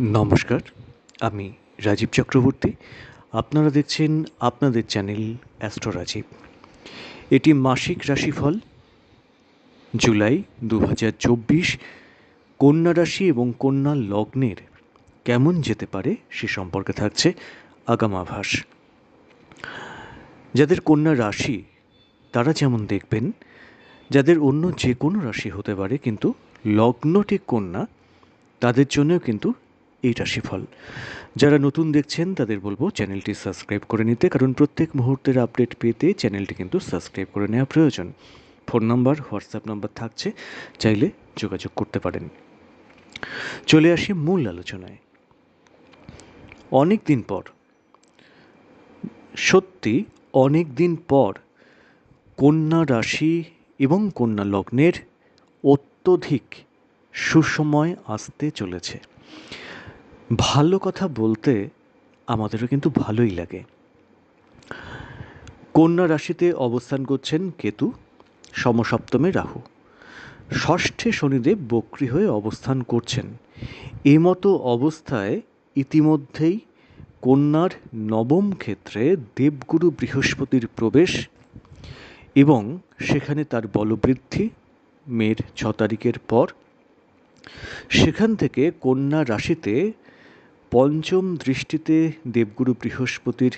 নমস্কার, আমি রাজীব চক্রবর্তী। আপনারা দেখছেন আপনাদের চ্যানেল অ্যাস্ট্রো রাজীব। এটি মাসিক রাশিফল, জুলাই দু হাজার চব্বিশ। কন্যা রাশি এবং কন্যা লগ্নের কেমন যেতে পারে সে সম্পর্কে থাকছে আগামাভাস যাদের কন্যা রাশি, তারা যেমন দেখবেন, যাদের অন্য যে কোনো রাশি হতে পারে কিন্তু লগ্নটি কন্যা, তাদের জন্যও কিন্তু এই রাশিফল যারা নতুন দেখছেন, তাদের বলব চ্যানেলটি সাবস্ক্রাইব করে নিতে, কারণ প্রত্যেক মুহূর্তের আপডেট পেতে চ্যানেলটি কিন্তু সাবস্ক্রাইব করে নেওয়া প্রয়োজন। ফোন নাম্বার, হোয়াটসঅ্যাপ নাম্বার থাকছে, চাইলে যোগাযোগ করতে পারেন। চলে আসি মূল আলোচনায়। অনেক দিন পর, সত্যি অনেক দিন পর কন্যা রাশি এবং কন্যা লগ্নের অত্যধিক সুসময় আসতে চলেছে। ভালো কথা বলতে আমাদেরও কিন্তু ভালোই লাগে। কন্যা রাশিতে অবস্থান করছেন কেতু, সমসপ্তমে রাহু। ষষ্ঠে শনিদেব বক্রি হয়ে অবস্থান করছেন। এই মতো অবস্থায় ইতিমধ্যেই কন্যার নবম ক্ষেত্রে দেবগুরু বৃহস্পতির প্রবেশ এবং সেখানে তার বলবৃদ্ধি, মের ছ তারিখের পর। সেখান থেকে কন্যা রাশিতে পঞ্চম দৃষ্টিতে দেবগুরু বৃহস্পতির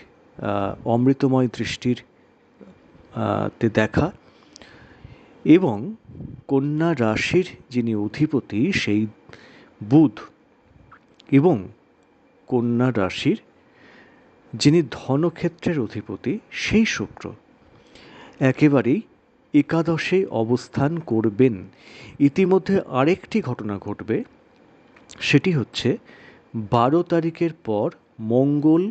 অমৃতময় দৃষ্টির তে দেখা। এবং কন্যা রাশির যিনি অধিপতি, সেই বুধ এবং কন্যা রাশির যিনি ধনক্ষেত্রের অধিপতি, সেই শুক্র একেবারেই একাদশে অবস্থান করবেন। ইতিমধ্যে আরেকটি ঘটনা ঘটবে, সেটি হচ্ছে বারো তারিখের পর মঙ্গল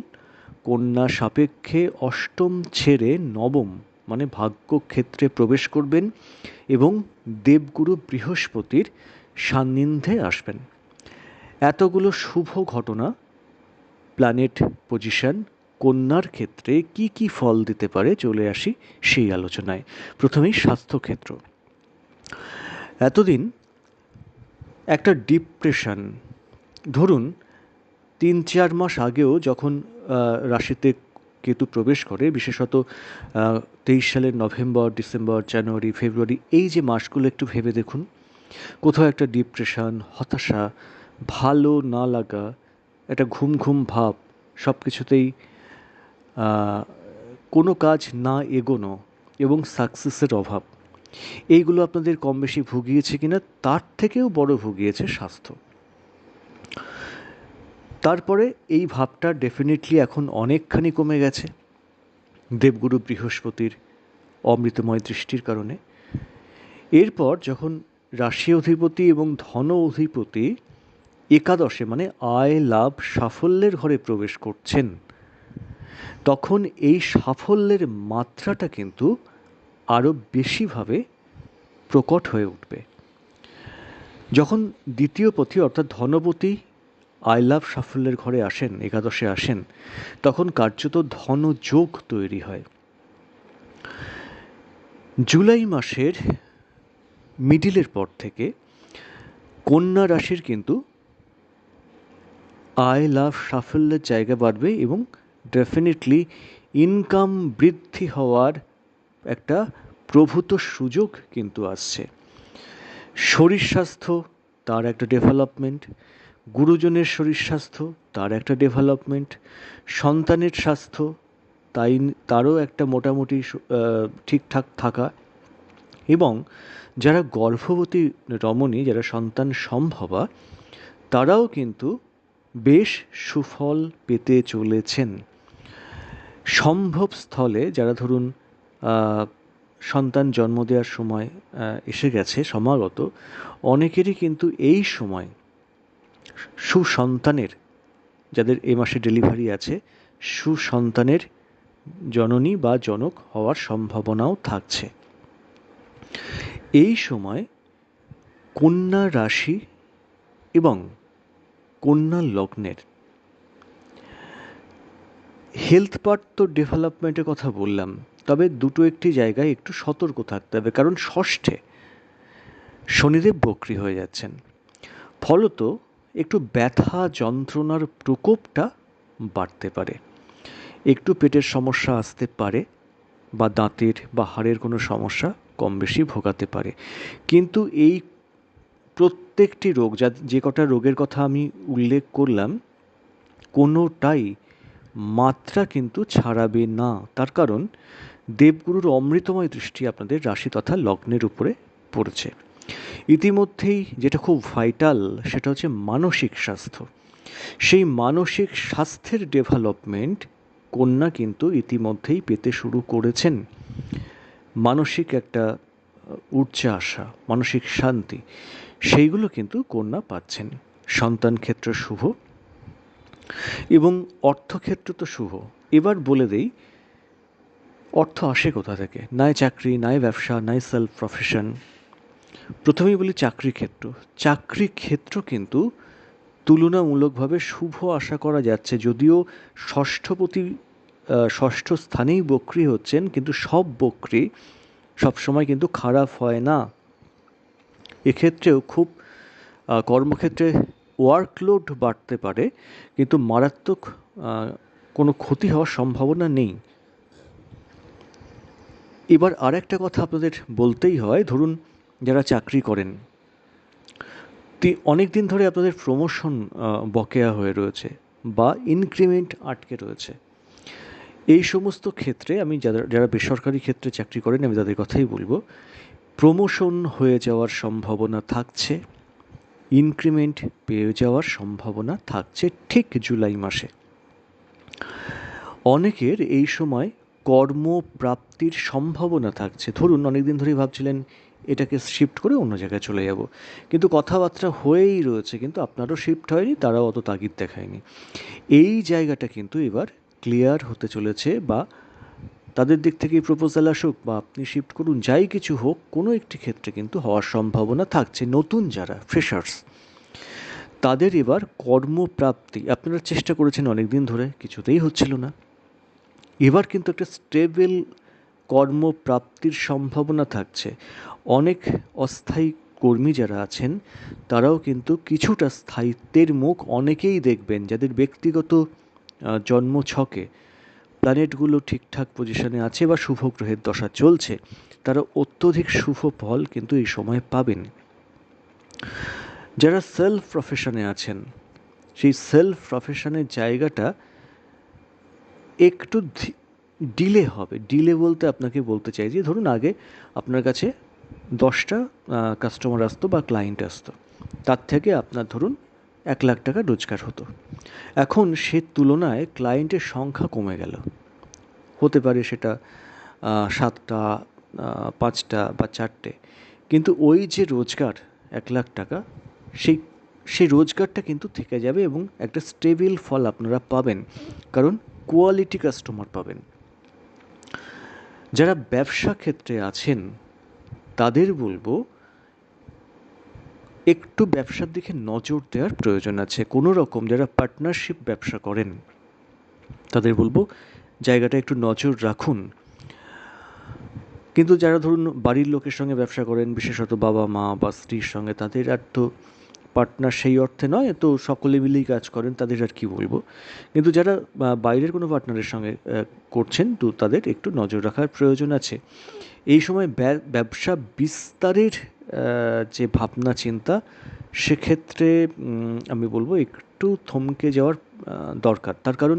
কন্যা সাপেক্ষে অষ্টম ছেড়ে নবম মানে ভাগ্যক্ষেত্রে প্রবেশ করবেন এবং দেবগুরু বৃহস্পতির সান্নিধ্যে আসবেন। এতগুলো শুভ ঘটনা প্ল্যানেট পজিশন কন্যার ক্ষেত্রে কি কি ফল দিতে পারে চলে আসি সেই আলোচনায়। প্রথমেই স্বাস্থ্যক্ষেত্র। এতদিন একটা ডিপ্রেশন ধরুন তিন, চার মাস আগেও যখন রাশিতে কেতু প্রবেশ করে, বিশেষত তেইশ সালের নভেম্বর, ডিসেম্বর, জানুয়ারি, ফেব্রুয়ারি, এই যে মাসগুলো একটু ভেবে দেখুন, কোথাও একটা ডিপ্রেশন, হতাশা, ভালো না লাগা, একটা ঘুম ঘুম ভাব সব কিছুতেই কোনো কাজ না এগোনো এবং সাকসেসের অভাব, এইগুলো আপনাদের কম বেশি ভুগিয়েছে কিনা, তার থেকেও বড় ভুগিয়েছে স্বাস্থ্য। তারপরে এই ভাবটা ডেফিনেটলি এখন অনেকখানি কমে গেছে। দেবগুরু বৃহস্পতির অমৃতময় দৃষ্টির কারণে। এরপর যখন রাশি অধিপতি এবং ধন অধিপতি একাদশে মানে আয়, লাভ, সাফল্যের ঘরে প্রবেশ করছেন, তখন এই সাফল্যের মাত্রাটা কিন্তু আরও বেশিভাবে প্রকট হয়ে উঠবে। যখন দ্বিতীয় পথি, অর্থাৎ ধনপতি আই লাভ সাফল্যের ঘরে আসেন, একাদশে আসেন, তখন কার্যত ধনযোগ তৈরি হয়। জুলাই মাসের মিডিলের পর থেকে কন্যা রাশির কিন্তু আয় লাভ সাফল্যের জায়গা বাড়বে এবং ডেফিনেটলি ইনকাম বৃদ্ধি হওয়ার একটা প্রভূত সুযোগ কিন্তু আসছে। শরীর স্বাস্থ্য, তার একটা ডেভেলপমেন্ট গুরুজনের শরীর স্বাস্থ্য, তার একটা ডেভেলপমেন্ট, সন্তানের স্বাস্থ্য, তাই তারও একটা মোটামুটি ঠিকঠাক থাকা এবং যারা গর্ভবতী রমণী, যারা সন্তান সম্ভবা, তারাও কিন্তু বেশ সুফল পেতে চলেছেন। সম্ভব স্থলে যারা ধরুন সন্তান জন্ম দেওয়ার সময় এসে গেছে, সমাগত, অনেকেরই কিন্তু এই সময় সুসন্তানের, যাদের এ মাসে ডেলিভারি আছে, সুসন্তানের জননী বা জনক হওয়ার সম্ভাবনাও থাকছে। এই সময় কন্যা রাশি এবং কন্যা লগ্নের হেলথ পার্ট তো ডেভেলপমেন্টের কথা বললাম, তবে দুটো একটি জায়গায় একটু সতর্ক থাকতে হবে, কারণ ষষ্ঠে শনিদেব বক্রি হয়ে যাচ্ছেন। ফলত একটু ব্যথা যন্ত্রণার প্রকোপটা বাড়তে পারে। একটু পেটের সমস্যা আসতে পারে বা দাঁতের বা হাড়ের কোনো সমস্যা কম বেশি ভোগাতে পারে। কিন্তু এই প্রত্যেকটি রোগ, যা যে কটা রোগের কথা আমি উল্লেখ করলাম, কোনোটাই মাত্রা কিন্তু ছাড়াবে না। তার কারণ দেবগুরুর অমৃতময় দৃষ্টি আপনাদের রাশি তথা লগ্নের উপরে পড়েছে। ইতিমধ্যেই যেটা খুব ভাইটাল সেটা হচ্ছে মানসিক স্বাস্থ্য। সেই মানসিক স্বাস্থ্যের ডেভেলপমেন্ট কন্যা কিন্তু ইতিমধ্যেই পেতে শুরু করেছেন। মানসিক একটা উচ্চা আসা, মানসিক শান্তি, সেইগুলো কিন্তু কন্যা পাচ্ছেন। সন্তান ক্ষেত্র শুভ এবং অর্থক্ষেত্র তো শুভ। এবার বলে দেই, অর্থ আসে কোথা থেকে? নাই চাকরি, নাই ব্যবসা, নাই সেলফ প্রফেশন প্রথমেই বলি চাকরি ক্ষেত্র। চাকরি ক্ষেত্র কিন্তু তুলনামূলকভাবে শুভ আশা করা যাচ্ছে। যদিও ষষ্ঠপতি ষষ্ঠ স্থানেই বক্রি হচ্ছেন, কিন্তু সব বক্রি সবসময় কিন্তু খারাপ হয় না। এক্ষেত্রেও খুব কর্মক্ষেত্রে ওয়ার্কলোড বাড়তে পারে, কিন্তু মারাত্মক কোনো ক্ষতি হওয়ার সম্ভাবনা নেই। এবার আর একটা কথা আপনাদের বলতেই হয়। ধরুন যারা চাকরি করেন অনেক দিন ধরে আপনাদের প্রমোশন বকেয়া হয়ে রয়েছে বা ইনক্রিমেন্ট আটকে রয়েছে। এই সমস্ত ক্ষেত্রে আমি যারা যারা বেসরকারি ক্ষেত্রে চাকরি করেন, আমি তাদের কথাই বলব। প্রমোশন হয়ে যাওয়ার সম্ভাবনা থাকছে ইনক্রিমেন্ট পেয়ে যাওয়ার সম্ভাবনা থাকছে ঠিক জুলাই মাসে। অনেকের এই সময় কর্মপ্রাপ্তির সম্ভাবনা থাকছে। ধরুন অনেকদিন ধরেই ভাবছিলেন এটাকে শিফট করে অন্য জায়গায় চলে যাব। কিন্তু কথাবার্তা হয়েই রয়েছে, কিন্তু আপনারও শিফট হয়নি, তারাও অত তাগিদ দেখায়নি। এই জায়গাটা কিন্তু এবার ক্লিয়ার হতে চলেছে বা তাদের দিক থেকেই প্রপোজাল আসুক বা আপনি শিফট করুন, যাই কিছু হোক, কোনো একটি ক্ষেত্রে কিন্তু হওয়ার সম্ভাবনা থাকছে। নতুন যারা ফ্রেশার্স তাদের এবার কর্মপ্রাপ্তি, আপনারা চেষ্টা করেছেন অনেক দিন ধরে, কিছুতেই হচ্ছিল না। এবার কিন্তু একটা স্টেবল কর্মপ্রাপ্তির সম্ভাবনা থাকছে। অনেক অস্থায়ী কর্মী যারা আছেন, তারাও কিন্তু কিছুটা স্থায়িত্বের মুখ অনেকেই দেখবেন যাদের ব্যক্তিগত জন্ম ছকে। প্ল্যানেটগুলো ঠিকঠাক পজিশনে আছে বা শুভ গ্রহের দশা চলছে, তারা অত্যধিক শুভ ফল কিন্তু এই সময় পাবেন। যারা সেলফ প্রফেশনে আছেন, সেই সেলফ প্রফেশনের জায়গাটা একটু ডিলে হবে। ডিলে বলতে আপনাকে বলতে চাই যে, ধরুন আগে আপনার কাছে দশটা কাস্টমার আসতো বা ক্লায়েন্ট আসতো। তার থেকে আপনার ধরুন এক লাখ টাকা রোজগার হতো। এখন সে তুলনায় ক্লায়েন্টের সংখ্যা কমে গেল। হতে পারে সেটা সাতটা পাঁচটা বা চারটে। কিন্তু ওই যে রোজগার, এক লাখ টাকা, সেই সেই রোজগারটা কিন্তু থেকে যাবে এবং একটা স্টেবিল ফল আপনারা পাবেন। কারণ কোয়ালিটি কাস্টমার পাবেন। যারা ব্যবসা ক্ষেত্রে আছেন, তাদের বলব, একটু ব্যবসার দিকে নজর দেওয়ার প্রয়োজন আছে। কোনো রকম যারা পার্টনারশিপ ব্যবসা করেন, তাদের বলব, জায়গাটা একটু নজর রাখুন। কিন্তু যারা ধরুন বাড়ির লোকের সঙ্গে ব্যবসা করেন, বিশেষত বাবা মা বা স্ত্রীর সঙ্গে, তাদের আর তো পার্টনার সেই অর্থে নয়, তো সকলে মিলেই কাজ করেন, তাদের আর কি বলব? কিন্তু যারা বাইরের কোনো পার্টনারের সঙ্গে করছেন, তো তাদের একটু নজর রাখার প্রয়োজন আছে। এই সময় ব্যবসা বিস্তারের যে ভাবনা, চিন্তা, সেক্ষেত্রে আমি বলব একটু থমকে যাওয়ার দরকার। তার কারণ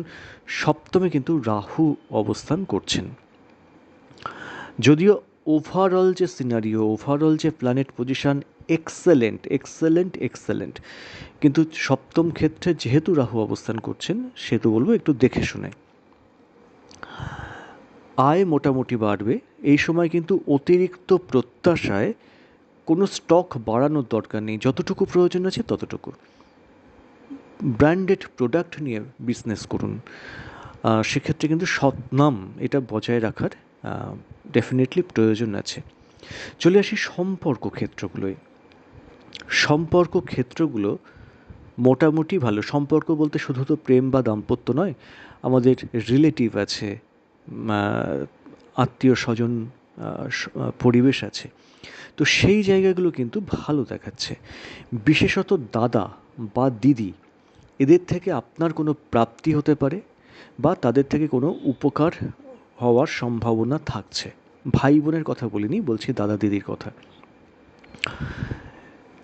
সপ্তমে কিন্তু রাহু অবস্থান করছেন। যদিও ওভারঅল যে সিনারিও ওভারঅল যে planet position excellent excellent excellent কিন্তু সপ্তম ক্ষেত্রে যেহেতু রাহু অবস্থান করছেন, সেহেতু বলব একটু দেখে শুনে। আয় মোটামুটি বাড়বে। এই সময় কিন্তু অতিরিক্ত প্রত্যাশায় কোনো স্টক বাড়ানোর দরকার নেই। যতটুকু প্রয়োজন আছে ততটুকু। ব্র্যান্ডেড প্রোডাক্ট নিয়ে বিজনেস করুন। সেক্ষেত্রে কিন্তু সৎনাম এটা বজায় রাখার ডেফিনেটলি প্রয়োজন আছে। চলে আসি সম্পর্ক ক্ষেত্রগুলোয়। সম্পর্ক ক্ষেত্রগুলো মোটামুটি ভালো। সম্পর্ক বলতে শুধু তো প্রেম বা দাম্পত্য নয়, আমাদের রিলেটিভ আছে আত্মীয় স্বজন পরিবেশ আছে। তো সেই জায়গাগুলো কিন্তু ভালো দেখাচ্ছে। বিশেষত দাদা বা দিদি, এদের থেকে আপনার কোনো প্রাপ্তি হতে পারে বা তাদের থেকে কোনো উপকার হওয়ার সম্ভাবনা থাকছে। ভাই বোনের কথা বলিনি, বলছি দাদা দিদির কথা।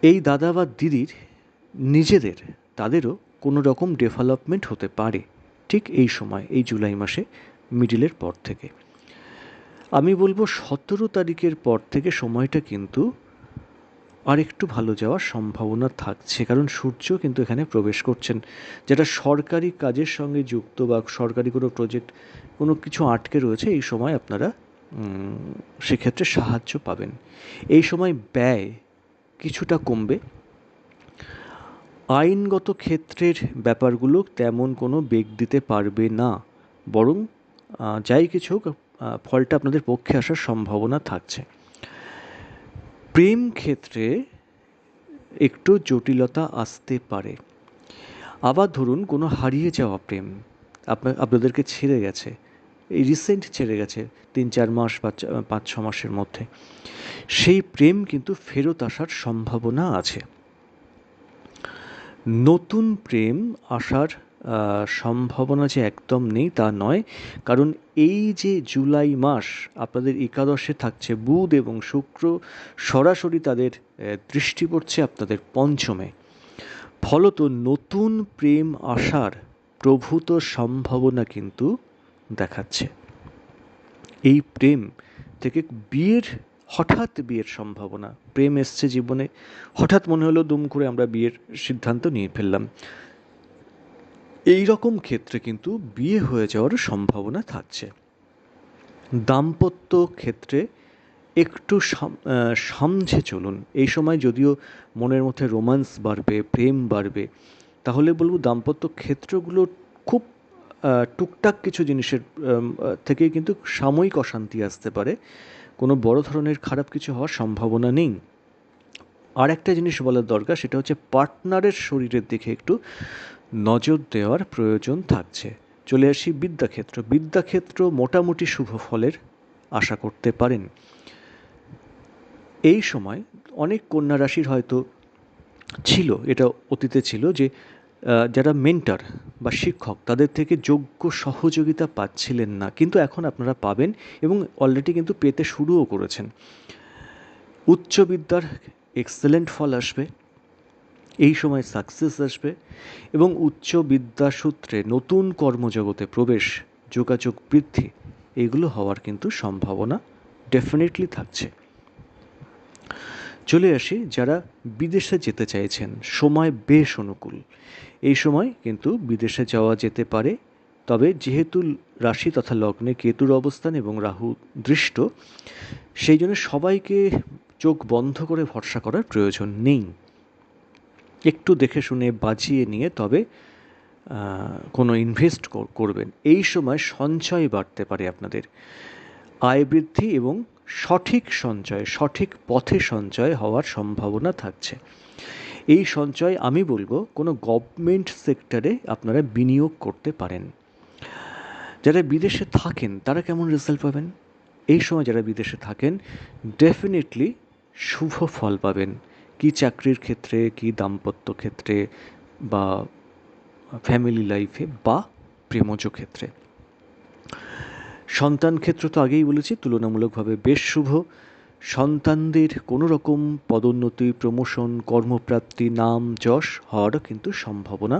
এই দাদা বা দিদির নিজেদের, তাদেরও কোনো রকম ডেভেলপমেন্ট হতে পারে ঠিক এই সময়, এই জুলাই মাসে মিডিলের পর থেকে। আমি বলব সতেরো তারিখের পর থেকে সময়টা কিন্তু আর একটু ভালো যাওয়ার সম্ভাবনা থাকছে, কারণ সূর্য কিন্তু এখানে প্রবেশ করছেন। যেটা সরকারি কাজের সঙ্গে যুক্ত বা সরকারি কোনো প্রজেক্ট কোনো কিছু আটকে রয়েছে, এই সময় আপনারা সেক্ষেত্রে সাহায্য পাবেন। এই সময় ব্যয় কিছুটা কমবে। আইনগত ক্ষেত্রের ব্যাপারগুলো তেমন কোনো বেগ দিতে পারবে না। বরং যাই কিছু হোক ফলটা আপনাদের পক্ষে আসার সম্ভাবনা থাকছে। প্রেম ক্ষেত্রে একটু জটিলতা আসতে পারে। আবার ধরুন, কোনো হারিয়ে যাওয়া প্রেম আপনার আপনাদেরকে ছেড়ে গেছে। এই রিসেন্ট ছেড়ে গেছে, তিন, চার মাস বা পাঁচ, ছ মাসের মধ্যে। সেই প্রেম কিন্তু ফেরত আসার সম্ভাবনা আছে। নতুন প্রেম আসার সম্ভাবনা যে একদম নেই তা নয়। কারণ এই যে জুলাই মাস আপনাদের একাদশে থাকছে, বুধ এবং শুক্র সরাসরি তাদের দৃষ্টি পড়ছে আপনাদের পঞ্চমে। ফলত নতুন প্রেম আসার প্রভূত সম্ভাবনা কিন্তু দেখাচ্ছে। এই প্রেম থেকে বিয়ের হঠাৎ বিয়ের সম্ভাবনা, প্রেম এসছে জীবনে। হঠাৎ মনে হলো দুম করে আমরা বিয়ের সিদ্ধান্ত নিয়ে ফেললাম। এই রকম ক্ষেত্রে কিন্তু বিয়ে হয়ে যাওয়ার সম্ভাবনা থাকছে। দাম্পত্য ক্ষেত্রে একটু সামঝে চলুন। এই সময় যদিও মনের মধ্যে রোমান্স বাড়বে, প্রেম বাড়বে, তাহলে বলব দাম্পত্য ক্ষেত্রগুলো খুব টুকটাক কিছু জিনিসের থেকে কিন্তু সাময়িক অশান্তি আসতে পারে। কোনো বড় ধরনের খারাপ কিছু হওয়ার সম্ভাবনা নেই। আর একটা জিনিস বলার দরকার, সেটা হচ্ছে পার্টনারের শরীরের দিকে একটু নজর দেওয়ার প্রয়োজন থাকছে। চলে আসি বিদ্যাক্ষেত্র। বিদ্যাক্ষেত্র মোটামুটি শুভ ফলের আশা করতে পারেন। এই সময় অনেক কন্যা রাশির হয়তো ছিল, এটা অতীতে ছিল যে যারা মেন্টার বা শিক্ষক, তাদের থেকে যোগ্য সহযোগিতা পাচ্ছিলেন না। কিন্তু এখন আপনারা পাবেন এবং অলরেডি কিন্তু পেতে শুরুও করেছেন। উচ্চ বিদ্যার এক্সেলেন্ট ফল আসবে, এই সময় সাকসেস আসবে এবং উচ্চ বিদ্যা সূত্রে নতুন কর্মজগতে প্রবেশ, যোগাযোগ বৃদ্ধি, এগুলো হওয়ার কিন্তু সম্ভাবনা ডেফিনেটলি থাকছে। চলে আসি যারা বিদেশে যেতে চাইছেন। সময় বেশ অনুকূল। এই সময় কিন্তু বিদেশে যাওয়া যেতে পারে। তবে যেহেতু রাশি তথা লগ্নে কেতুর অবস্থান এবং রাহু দৃষ্ট, সেই জন্য সবাইকে চোখ বন্ধ করে ভরসা করার প্রয়োজন নেই। একটু দেখে শুনে বাজিয়ে নিয়ে তবে কোনো ইনভেস্ট করবেন। এই সময় সঞ্চয় বাড়তে পারে আপনাদের। আয় বৃদ্ধি এবং সঠিক সঞ্চয়, সঠিক পথে সঞ্চয় হওয়ার সম্ভাবনা থাকছে। এই সঞ্চয় আমি বলব কোনো গভর্নমেন্ট সেক্টরে আপনারা বিনিয়োগ করতে পারেন। যারা বিদেশে থাকেন, তারা কেমন রেজাল্ট পাবেন? এই সময় যারা বিদেশে থাকেন ডেফিনেটলি শুভ ফল পাবেন। কি চাকরির ক্ষেত্রে, কি দাম্পত্য ক্ষেত্রে বা ফ্যামিলি লাইফে বা প্রেমজ ক্ষেত্রে। সন্তান ক্ষেত্র তো আগেই বলেছি, তুলনামূলকভাবে বেশ শুভ। সন্তানদের কোনো রকম পদোন্নতি, প্রমোশন, কর্মপ্রাপ্তি, নাম, যশ হওয়ারও কিন্তু সম্ভাবনা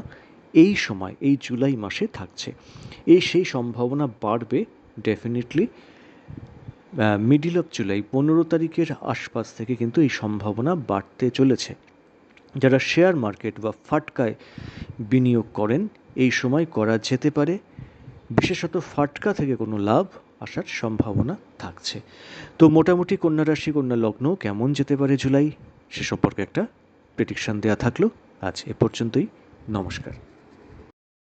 এই সময়, এই জুলাই মাসে থাকছে। এই সেই সম্ভাবনা বাড়বে ডেফিনেটলি মিডিল অফ জুলাই পনেরো তারিখের আশপাশ থেকে কিন্তু এই সম্ভাবনা বাড়তে চলেছে। যারা শেয়ার মার্কেট বা ফাটকায় বিনিয়োগ করেন, এই সময় করা যেতে পারে। বিশেষত ফাটকা থেকে কোনো লাভ আসার সম্ভাবনা থাকছে। তো মোটামুটি কন্যা রাশি, কন্যা লগ্ন কেমন যেতে পারে জুলাই? সে সম্পর্কে একটা প্রেডিকশান দেওয়া থাকল। আজ এ পর্যন্তই। নমস্কার।